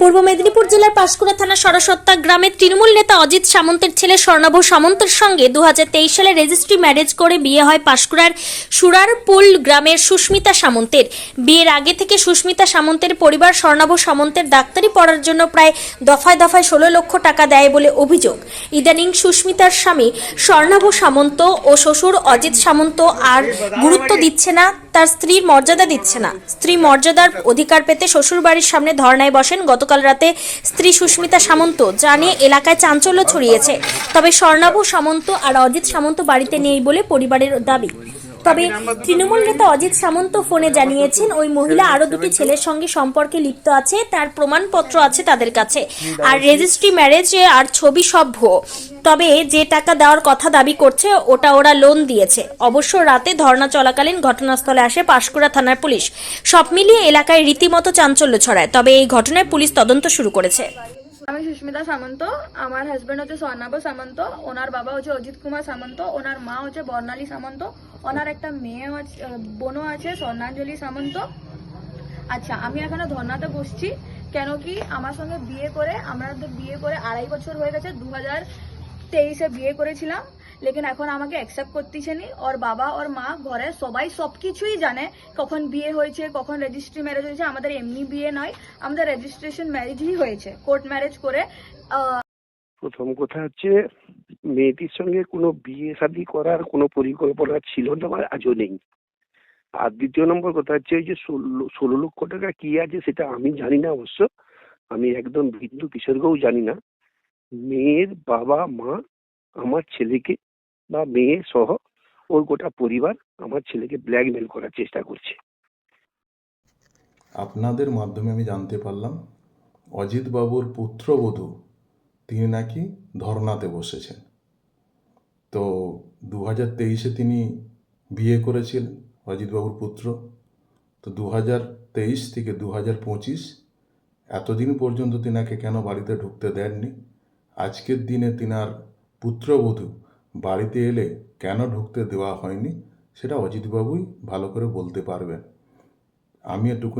পূর্ব মেদিনীপুর জেলার পাঁশকুড়া থানা সরসত্তা গ্রামের তৃণমূল নেতা অজিত সামন্তের ছেলে স্বর্ণাভ সামন্তের সঙ্গে দু হাজার তেইশ সালে রেজিস্ট্রি ম্যারেজ করে বিয়ে হয় পাঁশকুড়ার সুরারপুল গ্রামের সুস্মিতা সামন্তের। বিয়ের আগে থেকে সুস্মিতা সামন্তের পরিবার স্বর্ণাভ সামন্তের ডাক্তারি পড়ার জন্য প্রায় দফায় দফায় ষোলো লক্ষ টাকা দেয় বলে অভিযোগ। ইদানিং সুস্মিতার স্বামী স্বর্ণাভ সামন্ত ও শ্বশুর অজিত সামন্ত আর গুরুত্ব দিচ্ছে না, তার স্ত্রীর মর্যাদা দিচ্ছে না। স্ত্রী মর্যাদার অধিকার পেতে শ্বশুর বাড়ির সামনে ধর্নায় বসেন গতকাল রাতে স্ত্রী সুস্মিতা সামন্ত যা নিয়ে এলাকায় চাঞ্চল্য ছড়িয়েছে। তবে স্বর্ণাভ সামন্ত আর অজিত সামন্ত বাড়িতে নেই বলে পরিবারের দাবি। তবে তৃণমূল নেতা অজিত সামন্ত ফোনে জানিয়েছেন, ওই মহিলা আরও দুটি ছেলের সঙ্গে সম্পর্কে লিপ্ত আছে, তার প্রমাণপত্র আছে তাদের কাছে, আর রেজিস্ট্রি ম্যারেজ আর ছবি সব তবে যে টাকা দেওয়ার কথা দাবি করছে, ওটা ওরা লোন দিয়েছে। অবশ্য রাতে ধর্না চলাকালীন ঘটনাস্থলে আসে পাঁশকুড়া থানার পুলিশ। সব মিলিয়ে এলাকায় রীতিমতো চাঞ্চল্য ছড়ায়, তবে এই ঘটনায় পুলিশ তদন্ত শুরু করেছে। আমি সুস্মিতা সামন্ত, আমার হাজব্যান্ড হচ্ছে স্বর্ণাভ সামন্ত, ওনার বাবা হচ্ছে অজিত কুমার সামন্ত, ওনার মা হচ্ছে বর্ণালী সামন্ত, ওনার একটা মেয়ে বোনও আছে, স্বর্ণাঞ্জলি সামন্ত। আচ্ছা আমি এখানে ধর্নাতে বসছি, কেন কি আমার সঙ্গে বিয়ে করে, আমরা বিয়ে করে আড়াই বছর হয়ে গেছে দু হাজার তেইশে বিয়ে করেছিলাম। লেকিন এখন আমাকে অ্যাকসেপ্ট করতেছে নি। ওর বাবা, ওর মা, ঘরে সবাই সব কিছুই জানে কখন বিয়ে হয়েছে, কখন রেজিস্ট্রি ম্যারেজ হয়েছে। আমাদের এমনি বিয়ে নয়, আমাদের রেজিস্ট্রেশন ম্যারেজই হয়েছে কোর্ট ম্যারেজ করে প্রথম কথা হচ্ছে, মেয়েটির সঙ্গে কোনো বিয়ে শাদী করার কোনো পরিকল্পনা ছিল না আমার আজও নেই। আর দ্বিতীয় নম্বর কথা হচ্ছে ওই যে ষোলো ষোলো লক্ষ টাকা কি আছে সেটা আমি জানি না অবশ্য। আমি একদম বিন্দু বিসর্গও জানি না। মেয়ের বাবা, মা, আমার ছেলেকে বা মেয়ে সহ ওর গোটা পরিবার আমার ছেলেকে ব্ল্যাকমেল করার চেষ্টা করছে। আপনাদের মাধ্যমে আমি জানতে পারলাম অজিত বাবুর পুত্রবধূ তিনি নাকি ধর্নাতে বসেছেন। তো দু হাজার তেইশে তিনি বিয়ে করেছিলেন অজিতবাবুর পুত্র। তো দু হাজার তেইশ থেকে দু হাজার পঁচিশ এতদিন পর্যন্ত তিনাকে কেন বাড়িতে ঢুকতে দেননি? আজকের দিনে তিনার পুত্রবধূ বাড়িতে এলে কেন ঢুকতে দেওয়া হয়নি সেটা অজিতবাবুই ভালো করে বলতে পারবেন। আমি এটুকু